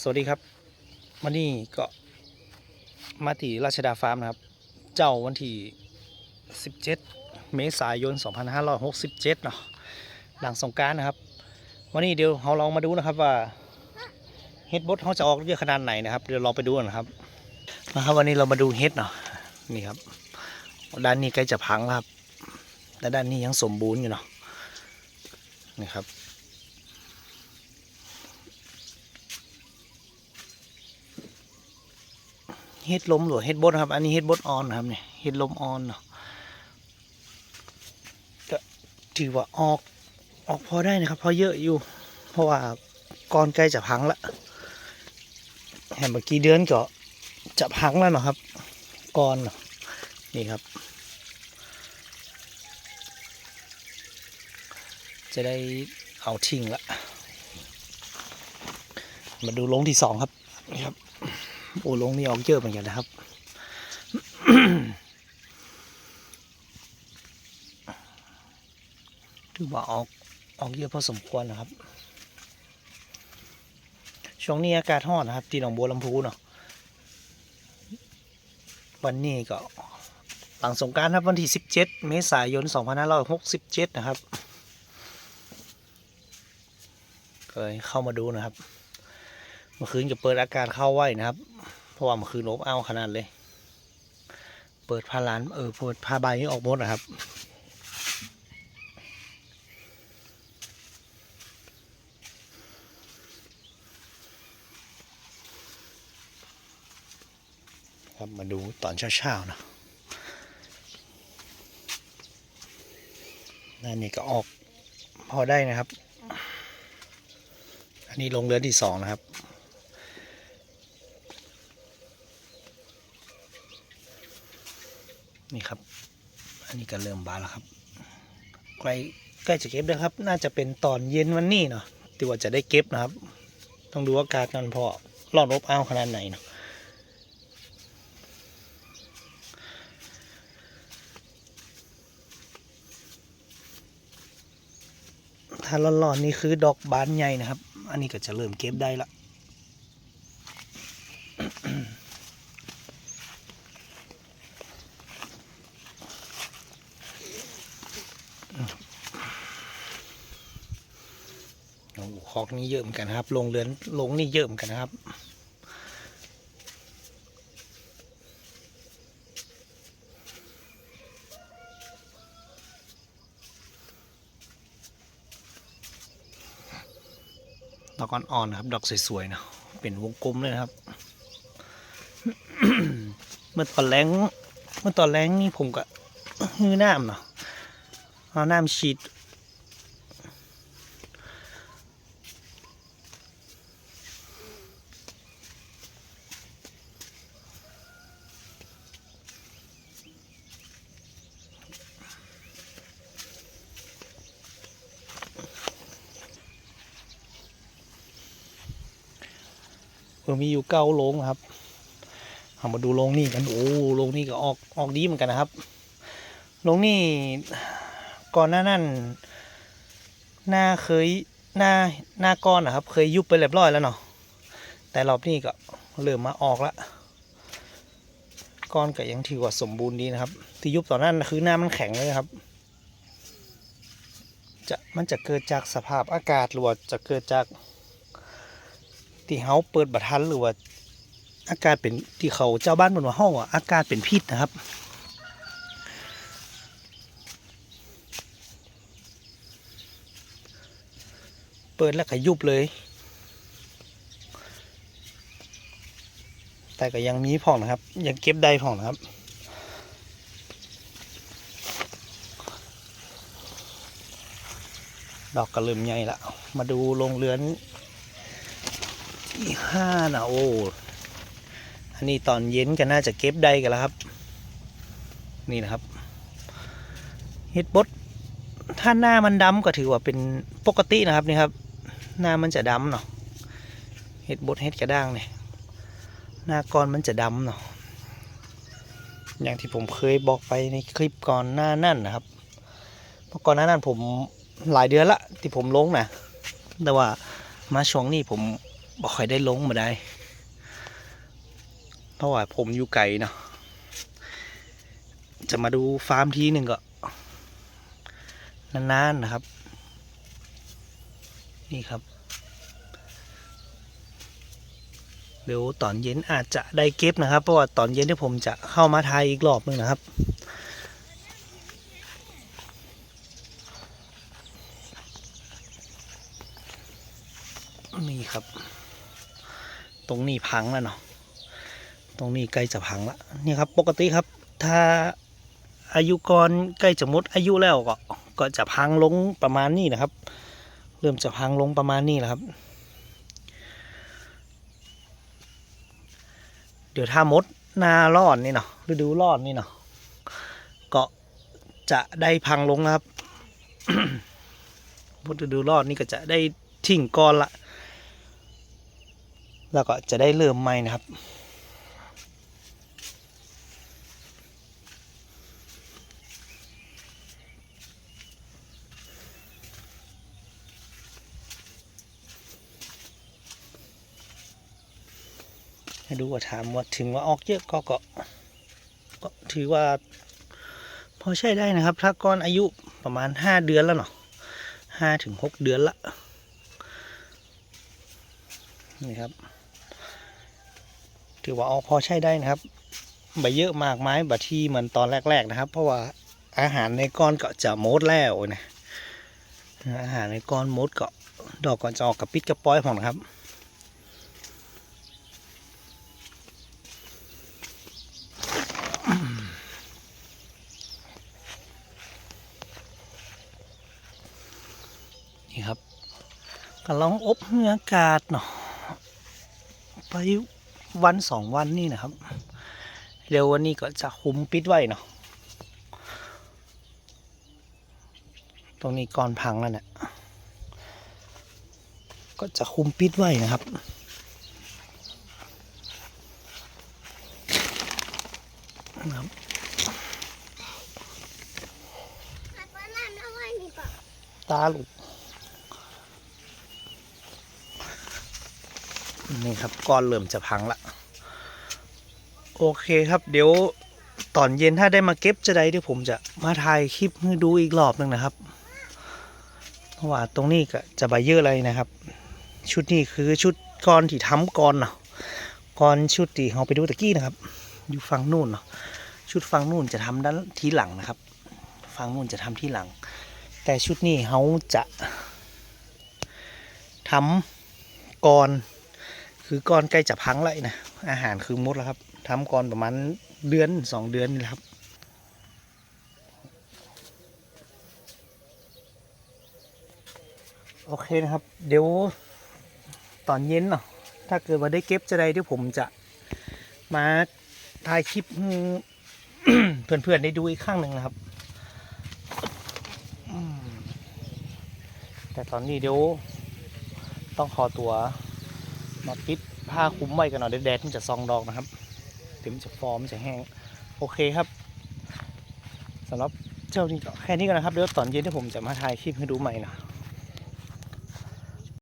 สวัสดีครับวันนี้ก็มาที่ราชดาฟาร์มนะครับ เจ้าวันที่ 17 เมษายน 2567 เนาะหลังสงการนะครับ วันนี้เดี๋ยวเราลองมาดูนะครับว่าเฮ็ดบดเขาจะออกเยอะขนาดไหนนะครับเดี๋ยวเราไปดูกันนะครับนะครับวันนี้เรามาดูเฮ็ดเนาะนี่ครับ ด้านนี้ใกล้จะพังแล้วครับแต่ด้านนี้ยังสมบูรณ์อยู่เนาะนี่ครับ เฮ็ดลมหรือเฮ็ดบดครับ อันนี้เฮ็ดบดออนครับเนี่ยเฮ็ดลมออนเนาะก็ถือว่าออกออกพอได้นะครับ พอเยอะอยู่ เพราะว่าก้อนใกล้จะพังละแห่เมื่อกี้เดือนก็จะพังแล้วเนาะครับก้อนเนาะนี่ครับ จะได้เอาทิ้งละมาดูลงที่สองครับนี่ครับ โอ้ลงนี่ออกเยอะเหมือนกันนะครับ ถือว่าออกออกเยอะพอสมควรนะครับ ช่วงนี้อากาศร้อนนะครับ ที่หนองบัวลำพูเนาะ วันนี้ก็หลังสงกรารครับวันที่ 17 เมษายน 2567 นะครับก็เลยเข้ามาดูนะครับ มื่อคืนก็เปิดอากาศเข้าไว้นะครับ เพราะว่าเมื่อคืนอบเอาขนาดเลย เปิดผ้าร้านเออเปิดผ้าใบนี้ออกหมดนะครับครับมาดูตอนเช้าๆนะนั่นนี่ก็ออกพอได้นะครับ อันนี้ลงเรือที่สองนะครับ นี่ครับ อันนี้ก็เริ่มบานแล้วครับใกล้ใกล้จะเก็บแล้วครับ น่าจะเป็นตอนเย็นวันนี้เนาะที่ว่าจะได้เก็บนะครับ ต้องดูอากาศกันพอร้อนอบอ้าวขนาดไหนเนาะถ้าร้อนๆนี่คือดอกบานใหญ่นะครับ อันนี้ก็จะเริ่มเก็บได้ละ โอ้โห คอกนี่เยอะเหมือนกันครับลงเรือนลงนี่เยอะเหมือนกันนะครับ ดอกอ่อนๆนะครับ ดอกสวยๆเนาะเป็นวงกลมเลยนะครับ เมื่อตอนแรงเมื่อตอนแรงนี่ผมก็ฮือน้ำเนาะเอาน้ำฉีด เออมีอยู่เก้าโรงครับเอามาดูโรงนี่กันโอ้โรงนี่ก็ออกออกดีเหมือนกันนะครับโรงนี่ก่อนหน้านั้นหน้าเคยหน้าหน้าก้อนนะครับ เคยยุบไปเรียบร้อยแล้วเนาะแต่รอบนี้ก็เริ่มมาออกละก้อนก็ยังถือว่าสมบูรณ์ดีนะครับ ที่ยุบตอนนั้นคือหน้ามันแข็งเลยครับ จะมันจะเกิดจากสภาพอากาศหรือว่าจะเกิดจาก ที่เฮาเปิดบัทันหรือว่า อากาศเป็นที่เขาเจ้าบ้านบนว่าห้องอะอากาศเป็นพิษนะครับเปิดแล้วก็ยุบเลย แต่ก็ยังมีผ่องนะครับ ยังเก็บได้ผ่องนะครับ ดอกกระเริ่มใหญ่ละ มาดูโรงเรือน ที่ห้านะโอ้ อันนี้ตอนเย็นก็น่าจะเก็บได้กันแล้วครับ นี่นะครับเฮ็ดบดถ้าหน้ามันดำก็ถือว่าเป็นปกตินะครับนี่ครับ หน้ามันจะดำเนาะเฮ็ดบดเฮ็ดกระด้างเนี่ยหน้าก้อนมันจะดำเนาะอย่างที่ผมเคยบอกไปในคลิปก่อนหน้านั่นนะครับเมื่อก่อนหน้านั้นผมหลายเดือนละที่ผมลงนะแต่ว่ามาช่วงนี้ผม บ่ค่อยได้ลงมาได้ เพราะว่าผมอยู่ไกลเนาะ จะมาดูฟาร์มทีหนึ่งก็ นานๆนะครับ นี่ครับ เดี๋ยวตอนเย็นอาจจะได้เก็บนะครับ เพราะว่าตอนเย็นที่ผมจะเข้ามาไทยอีกรอบหนึงนะครับนี่ครับ ตรงนี้พังแล้วเนาะตรงนี้ใกล้จะพังละนี่ครับปกติครับ ถ้าอายุกรใกล้จะหมดอายุแล้วก็ก็จะพังลงประมาณนี้นะครับ เริ่มจะพังลงประมาณนี้แหละครับ เดี๋ยวถ้ามดหนารอนนี่เนาะฤดูรอนนี่เนาะก็จะได้พังลงนะครับมดฤดูรอนนี่ก็จะได้ทิ้งก้อนละ แล้วก็จะได้เริ่มใหม่นะครับ ให้ดูว่าถามว่าถึงว่าออกเยอะก็ก็ก็ถือว่า พอใช้ได้นะครับถ้าก้อนอายุประมาณห้าเดือนแล้วเนาะห้าถึงหกเดือนละนี่ครับ ถือว่าออกพอใช้ได้นะครับใบเยอะมากไม้บะที่เหมือนตอนแรก ๆ นะครับ เพราะว่าอาหารในก้อนก็จะมดแล้วนะอาหารในก้อนมดก็ดอกก็จะออกกับปิดกระป้อยของนะครับนี่ครับก็ลองอบเนื้ออากาศเนาะไป วันสองวันนี่นะครับเดี๋ยววันนี้ก็จะคุมปิดไว้เนาะตรงนี้ก่อนพังแล้วเนี่ยก็จะคุมปิดไว้นะครับนะครับผัดว่าน้ำแล้วไว้ นี่ครับก้อนเริ่มจะพังละโอเคครับเดี๋ยวตอนเย็นถ้าได้มาเก็บจะได้เดี๋ยวผมจะมาถ่ายคลิปให้ดูอีกรอบหนึ่งนะครับเพราะว่าตรงนี้ก็จะใบเยอะเลยนะครับ ชุดนี้คือชุดก้อนที่ทำก่อนเนาะก้อนชุดที่เราไปดูตะกี้นะครับ อยู่ฝั่งนู่นเนาะชุดฝั่งนู่นจะทำด้านทีหลังนะครับฝั่งนู่นจะทำที่หลัง แต่ชุดนี้เขาจะทำก่อน คือก่อนใกล้จะพังแล้วนะอาหารคือมดแล้วครับทำก่อนประมาณเดือนสองเดือนนี่แหละครับโอเคนะครับ เดี๋ยวตอนเย็นเนาะถ้าเกิดว่าได้เก็บจะได้เดี๋ยวผมจะมาถ่ายคลิปเพื่อนๆได้ดูอีกครั้งหนึ่งนะครับ แต่ตอนนี้เดี๋ยวต้องขอตัว มาปิดผ้าคลุมไว้กันหน่อยแดดมันจะซองดอกนะครับถึงมันจะฟอร์มจะแห้งโอเคครับสำหรับเจ้านี้ก็แค่นี้กันนะครับเดี๋ยวตอนเย็นที่ผมจะมาถ่ายคลิปให้ดูใหม่นะ